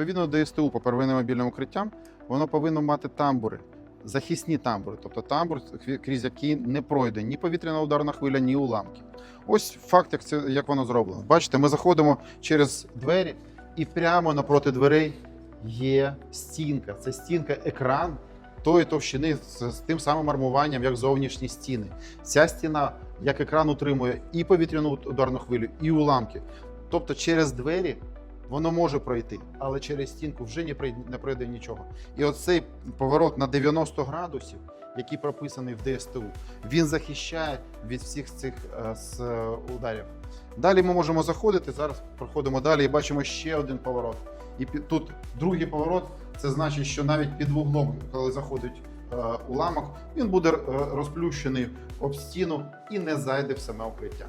Відповідно до ДСТУ по первинним мобільним укриттям, воно повинно мати тамбури, захисні тамбури, тобто тамбур, крізь який не пройде ні повітряна ударна хвиля, ні уламки. Ось факт, як це як воно зроблено. Бачите, ми заходимо через двері, і прямо напроти дверей є стінка. Це стінка екран тої товщини з тим самим армуванням, як зовнішні стіни. Ця стіна, як екран, утримує і повітряну ударну хвилю, і уламки. Тобто через двері воно може пройти, але через стінку вже не пройде, не пройде нічого. І оцей поворот на 90 градусів, який прописаний в ДСТУ, він захищає від всіх цих е, з, ударів. Далі ми можемо заходити. Зараз проходимо далі і бачимо ще один поворот. І пі- тут другий поворот це значить, що навіть під вуглом, коли заходить е, уламок, він буде е, розплющений об стіну і не зайде в саме укриття.